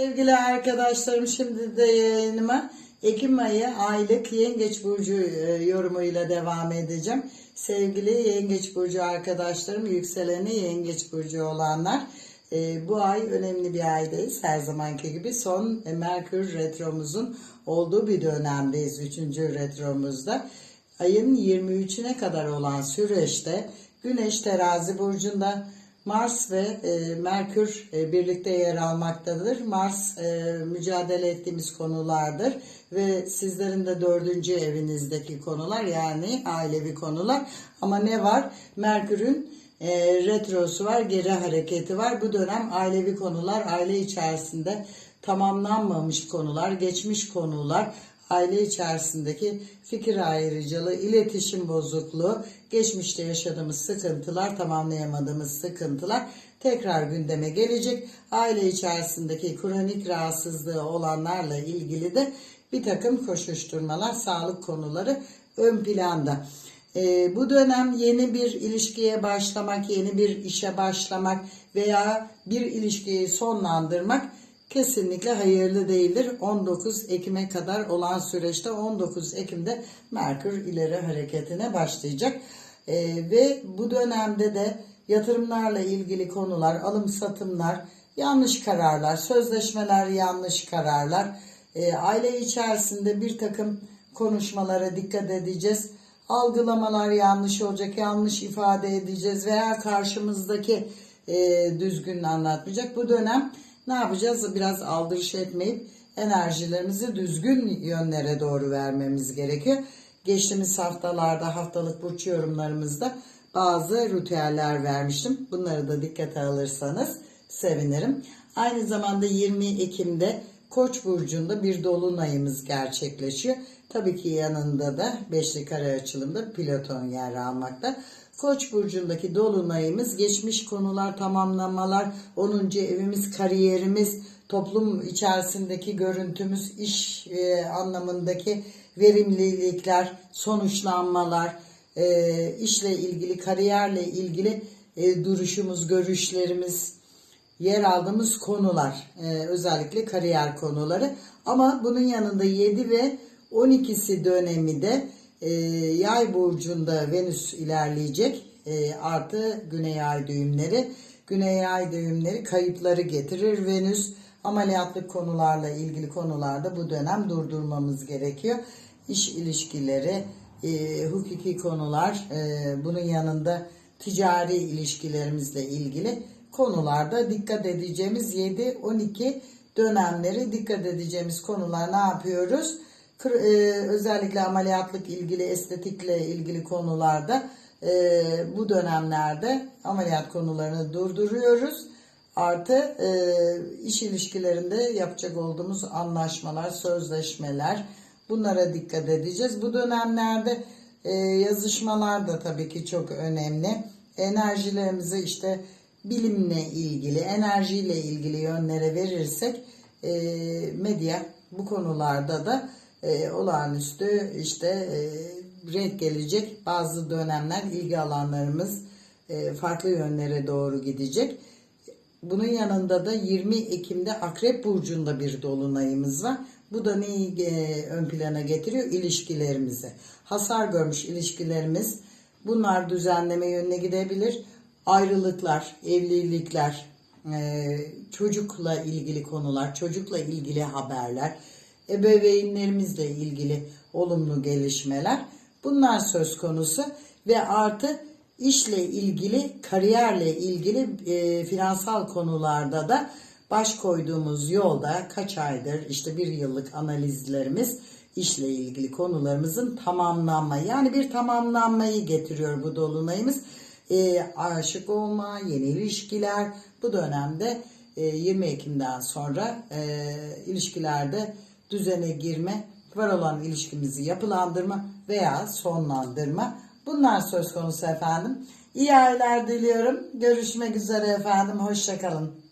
Sevgili arkadaşlarım şimdi de yayınıma Ekim ayı aylık Yengeç Burcu e, yorumuyla devam edeceğim. Sevgili Yengeç Burcu arkadaşlarım, yükseleni Yengeç Burcu olanlar e, bu ay önemli bir aydayız. Her zamanki gibi son e, Merkür Retromuzun olduğu bir dönemdeyiz. Üçüncü retromuzda. Ayın 23'üne kadar olan süreçte Güneş terazi burcunda Mars ve e, Merkür e, birlikte yer almaktadır. Mars e, mücadele ettiğimiz konulardır ve sizlerin de dördüncü evinizdeki konular yani ailevi konular. Ama ne var? Merkür'ün e, retrosu var, geri hareketi var. Bu dönem ailevi konular, aile içerisinde tamamlanmamış konular, geçmiş konular, aile içerisindeki fikir ayrıcalığı, iletişim bozukluğu, geçmişte yaşadığımız sıkıntılar, tamamlayamadığımız sıkıntılar tekrar gündeme gelecek. Aile içerisindeki kronik rahatsızlığı olanlarla ilgili de bir takım koşuşturmalar, sağlık konuları ön planda. Ee, bu dönem yeni bir ilişkiye başlamak, yeni bir işe başlamak veya bir ilişkiyi sonlandırmak kesinlikle hayırlı değildir. 19 Ekim'e kadar olan süreçte 19 Ekim'de Merkür ileri hareketine başlayacak. Ee, ve bu dönemde de yatırımlarla ilgili konular, alım satımlar, yanlış kararlar, sözleşmeler yanlış kararlar, e, aile içerisinde bir takım konuşmalara dikkat edeceğiz. Algılamalar yanlış olacak, yanlış ifade edeceğiz veya karşımızdaki e, düzgün anlatmayacak. Bu dönem ne yapacağız? Biraz aldırış etmeyip enerjilerimizi düzgün yönlere doğru vermemiz gerekiyor. Geçtiğimiz haftalarda haftalık burç yorumlarımızda bazı ritüeller vermiştim. Bunları da dikkate alırsanız sevinirim. Aynı zamanda 20 Ekim'de Koç burcunda bir dolunayımız gerçekleşiyor. Tabii ki yanında da beşli kare açılımda Plüton yer almakta. Koç burcundaki dolunayımız geçmiş konular, tamamlamalar, 10. evimiz, kariyerimiz, toplum içerisindeki görüntümüz, iş e, anlamındaki verimlilikler, sonuçlanmalar, e, işle ilgili, kariyerle ilgili e, duruşumuz, görüşlerimiz, yer aldığımız konular, e, özellikle kariyer konuları. Ama bunun yanında 7 ve 12'si dönemi de e, yay burcunda Venüs ilerleyecek. E, artı güney ay düğümleri. Güney ay düğümleri kayıpları getirir. Venüs ameliyatlık konularla ilgili konularda bu dönem durdurmamız gerekiyor. İş ilişkileri, e, hukuki konular, e, bunun yanında ticari ilişkilerimizle ilgili konularda dikkat edeceğimiz 7-12 dönemleri dikkat edeceğimiz konular ne yapıyoruz? E, özellikle ameliyatlık ilgili, estetikle ilgili konularda e, bu dönemlerde ameliyat konularını durduruyoruz. Artı e, iş ilişkilerinde yapacak olduğumuz anlaşmalar, sözleşmeler bunlara dikkat edeceğiz. Bu dönemlerde yazışmalar da tabii ki çok önemli. Enerjilerimizi işte bilimle ilgili, enerjiyle ilgili yönlere verirsek medya bu konularda da e, olağanüstü işte e, renk gelecek. Bazı dönemler ilgi alanlarımız e, farklı yönlere doğru gidecek. Bunun yanında da 20 Ekim'de Akrep Burcu'nda bir dolunayımız var. Bu da neyi e, ön plana getiriyor? İlişkilerimizi. Hasar görmüş ilişkilerimiz bunlar düzenleme yönüne gidebilir. Ayrılıklar, evlilikler, e, çocukla ilgili konular, çocukla ilgili haberler, ebeveynlerimizle ilgili olumlu gelişmeler bunlar söz konusu ve artı işle ilgili, kariyerle ilgili e, finansal konularda da baş koyduğumuz yolda kaç aydır işte bir yıllık analizlerimiz işle ilgili konularımızın tamamlanma yani bir tamamlanmayı getiriyor bu dolunayımız. E, aşık olma, yeni ilişkiler bu dönemde e, 20 Ekim'den sonra e, ilişkilerde düzene girme, var olan ilişkimizi yapılandırma veya sonlandırma bunlar söz konusu efendim. İyi aylar diliyorum. Görüşmek üzere efendim. Hoşçakalın.